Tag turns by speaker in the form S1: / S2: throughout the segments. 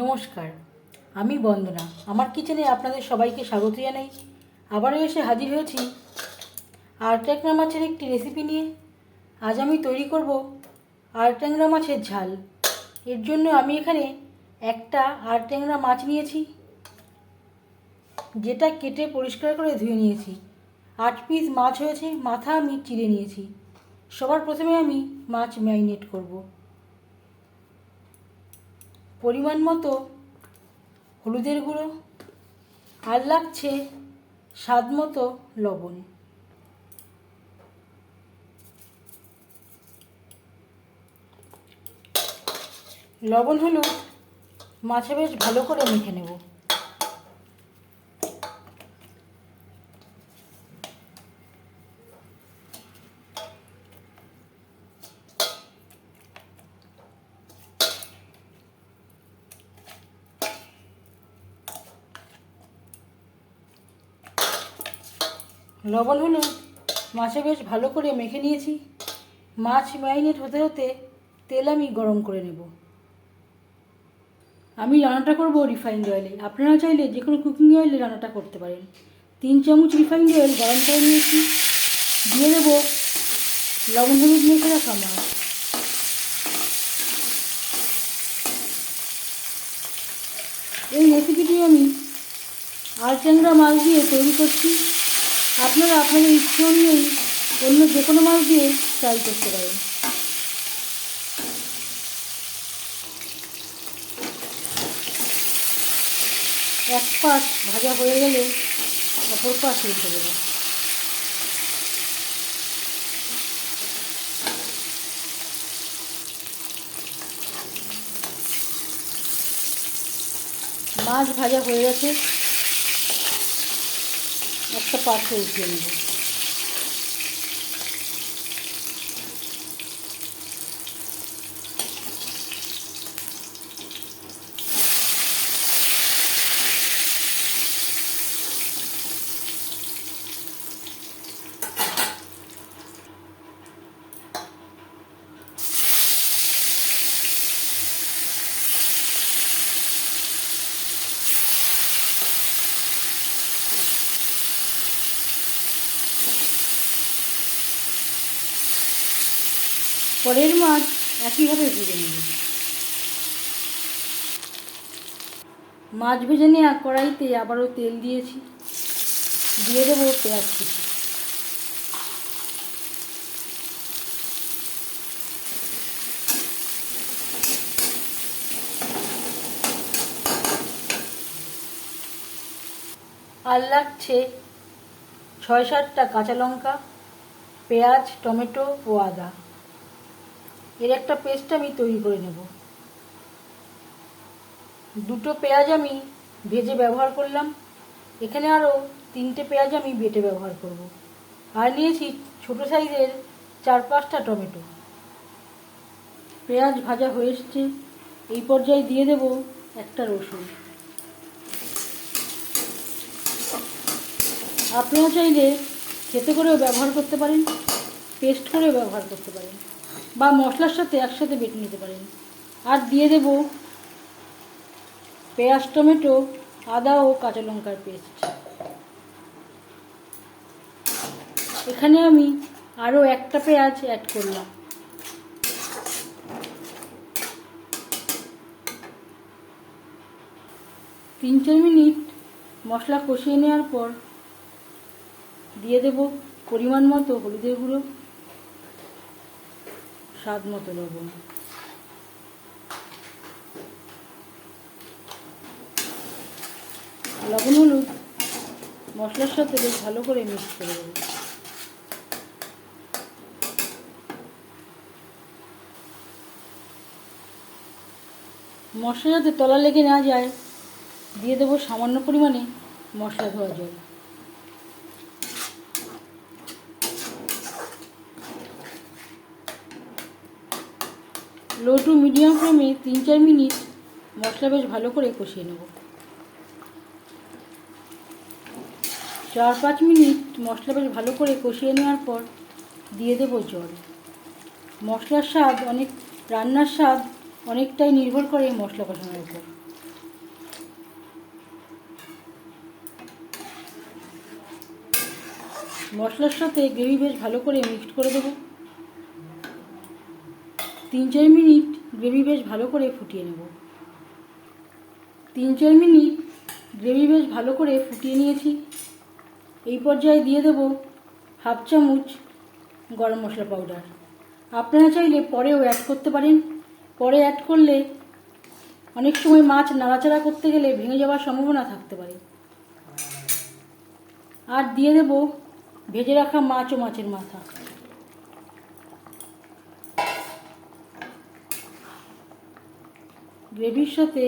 S1: নমস্কার, আমি বন্দনা। আমার কিচেনে আপনাদের সবাইকে স্বাগত জানাই। আবারও এসে হাজির হয়েছি আরট্যাংরা মাছের একটি রেসিপি নিয়ে। আজ আমি তৈরি করব আরট্যাংরা মাছের ঝাল। এর জন্য আমি এখানে একটা আরট্যাংরা মাছ নিয়েছি, যেটা কেটে পরিষ্কার করে ধুয়ে নিয়েছি। আট পিস মাছ হয়েছে, মাথা আমি চিড়ে নিয়েছি। সবার প্রথমে আমি মাছ ম্যারিনেট করব। পরিমাণ মতো হলুদের গুঁড়ো আর লাগছে স্বাদ মতো লবণ। লবণ হলুদ মাছে বেশ ভালো করে মেখে নেব। লবণ হলুদ মাছে বেশ ভালো করে মেখে নিয়েছি। মাছ ম্যারিনেট হতে হতে তেল আমি গরম করে নেব। আমি রান্নাটা করব রিফাইন্ড অয়েলে আপনারা চাইলে যে কোনো কুকিং অয়েলে রান্নাটা করতে পারেন। তিন চামচ রিফাইন্ড অয়েল গরম করে নিয়েছি। দিয়ে দেবো লবণ হলুদ মেখে রাখা মাছ। এই রেসিপিটি আমি আলচাংরা মাছ দিয়ে তৈরি করছি। আপনারা আপনাদের ইচ্ছে অনুযায়ী অন্য যে কোনো মাছ দিয়ে ট্রাই করতে পারেন। এক পাশ ভাজা হয়ে গেলে অপর পাশ উল্টে দেবো। মাছ ভাজা হয়ে গেছে। একটা পাত্রে উঠিয়ে নেব। পরের মাছ একইভাবে ভেজে নেব। মাছ ভেজে নেওয়া কড়াইতে আবারও তেল দিয়েছি। দিয়ে দেবো পেঁয়াজ কুচি। আর লাগছে ছয় সাতটা কাঁচা লঙ্কা, পেঁয়াজ, টমেটো ও আদা। এর একটা পেস্ট আমি তৈরি করে নেব। দুটো পেঁয়াজ আমি ভেজে ব্যবহার করলাম। এখানে আরও তিনটে পেঁয়াজ আমি বেটে ব্যবহার করব। আর নিয়েছি ছোটো সাইজের চার পাঁচটা টমেটো। পেঁয়াজ ভাজা হয়ে এসছে। এই পর্যায়ে দিয়ে দেব একটা রসুন। আপনারা চাইলে খেতে করেও ব্যবহার করতে পারেন। পেস্ট করে ব্যবহার করতে পারেন বা মশলার সাথে একসাথে বেটে নিতে পারেন। আর দিয়ে দেব পেঁয়াজ, টমেটো, আদা ও কাঁচা লঙ্কার পেস্ট। এখানে আমি আরও একটা পেঁয়াজ অ্যাড করলাম। তিন চার মিনিট মশলা কষিয়ে নেওয়ার পর দিয়ে দেব পরিমাণ মতো হলুদের গুঁড়ো। স্বাদ মতো লবণ লবণ, হলুদ, মশলার সাথে বেশ ভালো করে মিক্স করে দেবো মশলা যাতে তলা লেগে না যায়, দিয়ে দেবো সামান্য পরিমাণে মশলা ধোয়া জল। লো টু মিডিয়াম ফ্লেমে তিন চার মিনিট মশলা বেশ ভালো করে কষিয়ে নেব। চার পাঁচ মিনিট মশলা বেশ ভালো করে কষিয়ে নেওয়ার পর দিয়ে দেব জল। মশলার স্বাদ অনেক, রান্নার স্বাদ অনেকটাই নির্ভর করে মশলা কষানোর উপর। মশলার সাথে গ্রেভি বেশ ভালো করে মিক্সড করে দেবো। তিন চার মিনিট গ্রেভি বেশ ভালো করে ফুটিয়ে নেব। তিন চার মিনিট গ্রেভি বেশ ভালো করে ফুটিয়ে নিয়েছি। এই পর্যায়ে দিয়ে দেবো হাফ চামচ গরম মশলা পাউডার। আপনারা চাইলে পরেও অ্যাড করতে পারেন। পরে অ্যাড করলে অনেক সময় মাছ নাড়াচাড়া করতে গেলে ভেঙে যাওয়ার সম্ভাবনা থাকতে পারে। আর দিয়ে দেব ভেজে রাখা মাছ ও মাছের মাথা। গ্রেভির সাথে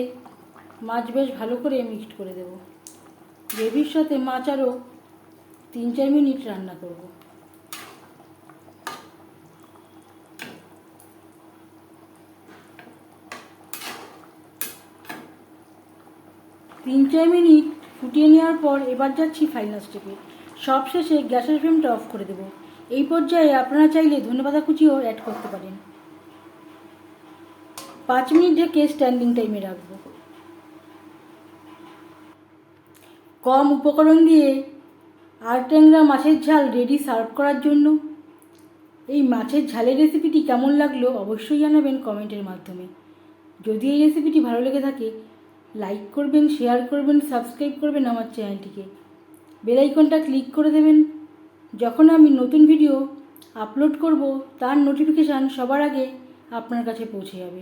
S1: মাছ বেশ ভালো করে মিক্সড করে দেব। গ্রেভির সাথে মাছ আরও তিন চার মিনিট রান্না করব। তিন চার মিনিট ফুটিয়ে নেওয়ার পর এবার যাচ্ছি ফাইনাল স্টেপে সবশেষে গ্যাসের ফ্লেমটা অফ করে দেবো। এই পর্যায়ে আপনারা চাইলে ধনেপাতা কুচিও অ্যাড করতে পারেন। পাঁচ মিনিট ঢেকে স্ট্যান্ডিং টাইমে রাখব। কম উপকরণ দিয়ে আর ট্যাংরা মাছের ঝাল রেডি সার্ভ করার জন্য। এই মাছের ঝালের রেসিপিটি কেমন লাগল অবশ্যই জানাবেন কমেন্টের মাধ্যমে। যদি এই রেসিপিটি ভালো লেগে থাকে লাইক করবেন শেয়ার করবেন সাবস্ক্রাইব করবেন আমার চ্যানেলটিকে বেলাইকনটা ক্লিক করে দেবেন। যখন আমি নতুন ভিডিও আপলোড করব, তার নোটিফিকেশান সবার আগে আপনার কাছে পৌঁছে যাবে।